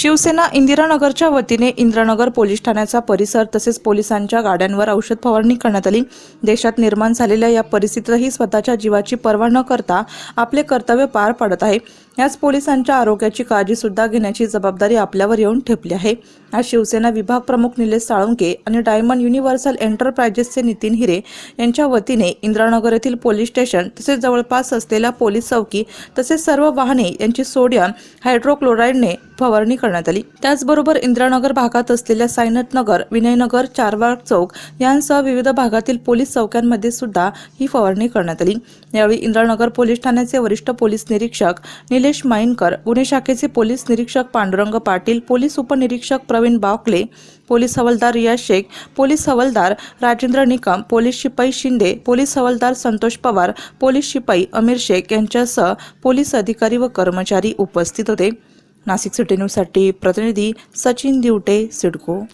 शिवसेना इंदिरानगरच्या वतीने इंद्रानगर पोलीस ठाण्याचा परिसर तसेच पोलिसांच्या गाड्यांवर औषध फवारणी करण्यात आली. देशात निर्माण झालेल्या या परिस्थितीतही स्वतःच्या जीवाची पर्वा न करता आपले कर्तव्य पार पाडत आहे. याच पोलिसांच्या आरोग्याची काळजीसुद्धा घेण्याची जबाबदारी आपल्यावर येऊन ठेपली आहे. आज शिवसेना विभाग प्रमुख निलेश साळुंके आणि डायमंड युनिव्हर्सल एंटरप्राइजेसचे नितीन हिरे यांच्या वतीने इंद्रानगर येथील पोलीस स्टेशन तसेच जवळपास असलेल्या पोलीस चौकी तसेच सर्व वाहने यांची सोडियम हायड्रोक्लोराईडने फवारणी करण्यात आली. त्याचबरोबर इंद्रानगर भागात असलेल्या सायनट नगर विनयनगर चारबाग चौक यांसह विविध भागातील पोलीस चौक्यांमध्ये सुद्धा ही फवारणी करण्यात आली. यावेळी इंद्रानगर पोलीस ठाण्याचे वरिष्ठ पोलीस निरीक्षक निलेश माईनकर गुन्हे शाखेचे पोलीस निरीक्षक पांडुरंग पाटील पोलीस उपनिरीक्षक प्रवीण बावकले पोलीस हवालदार रियाज शेख पोलीस हवालदार राजेंद्र निकम पोलीस शिपाई शिंदे पोलीस हवालदार संतोष पवार पोलीस शिपाई अमीर शेख यांच्यासह पोलीस अधिकारी व कर्मचारी उपस्थित होते. नाशिक सिटी न्यूजसाठी प्रतिनिधी सचिन दिवटे सिडको.